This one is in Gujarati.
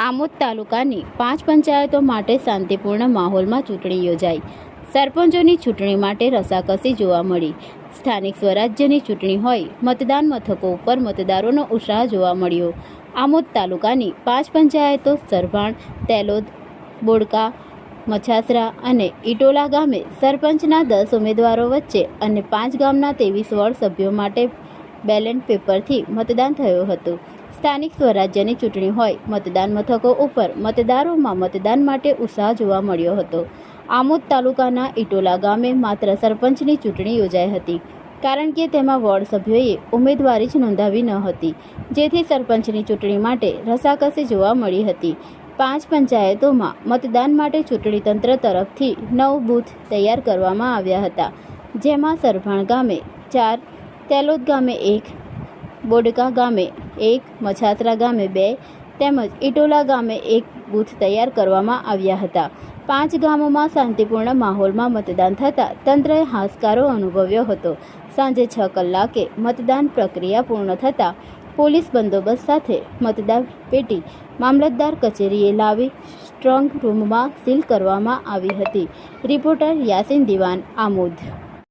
આમોદ તાલુકાની પાંચ પંચાયતો માટે શાંતિપૂર્ણ માહોલમાં ચૂંટણી યોજાઈ. સરપંચોની ચૂંટણી માટે રસાકસી જોવા મળી. સ્થાનિક સ્વરાજ્યની ચૂંટણી હોય, મતદાન મથકો ઉપર મતદારોનો ઉત્સાહ જોવા મળ્યો. આમોદ તાલુકાની પાંચ પંચાયતો સરભાણ, તેલોદ, બોડકા, મછાસરા અને ઇટોલા ગામે સરપંચના દસ ઉમેદવારો વચ્ચે અને પાંચ ગામના ત્રેવીસ વોર્ડ સભ્યો માટે બેલેટ પેપરથી મતદાન થયું હતું. સ્થાનિક સ્વરાજ્યની ચૂંટણી હોય. મતદાન મથકો ઉપર મતદારોમાં મતદાન માટે ઉત્સાહ જોવા મળ્યો હતો. આમોદ તાલુકાના ઇટોલા ગામે માત્ર સરપંચની ચૂંટણી યોજાઈ હતી. કારણ કે તેમાં વોર્ડ સભ્યોએ ઉમેદવારી જ નોંધાવી ન હતી. જેથી સરપંચની ચૂંટણી માટે રસાકસી જોવા મળી હતી. પાંચ પંચાયતોમાં મતદાન માટે ચૂંટણી તંત્ર તરફથી નવ બૂથ તૈયાર કરવામાં આવ્યા હતા. જેમાં સરભાણ ગામે ચાર, તેલોદ ગામે એક બોડકા ગામે એક, મછાત્રા ગામે બે તેમજ ઇટોલા ગામે એક બૂથ તૈયાર કરવામાં આવ્યા હતા. પાંચ ગામોમાં શાંતિપૂર્ણ માહોલમાં મતદાન થતાં તંત્રએ હાશકારો અનુભવ્યો હતો. સાંજે છ કલાકે મતદાન પ્રક્રિયા પૂર્ણ થતાં પોલીસ બંદોબસ્ત સાથે મતદાર પેટી મામલતદાર કચેરીએ લાવી સ્ટ્રોંગ રૂમમાં સીલ કરવામાં આવી હતી. રિપોર્ટર યાસીન દિવાન આમોદ.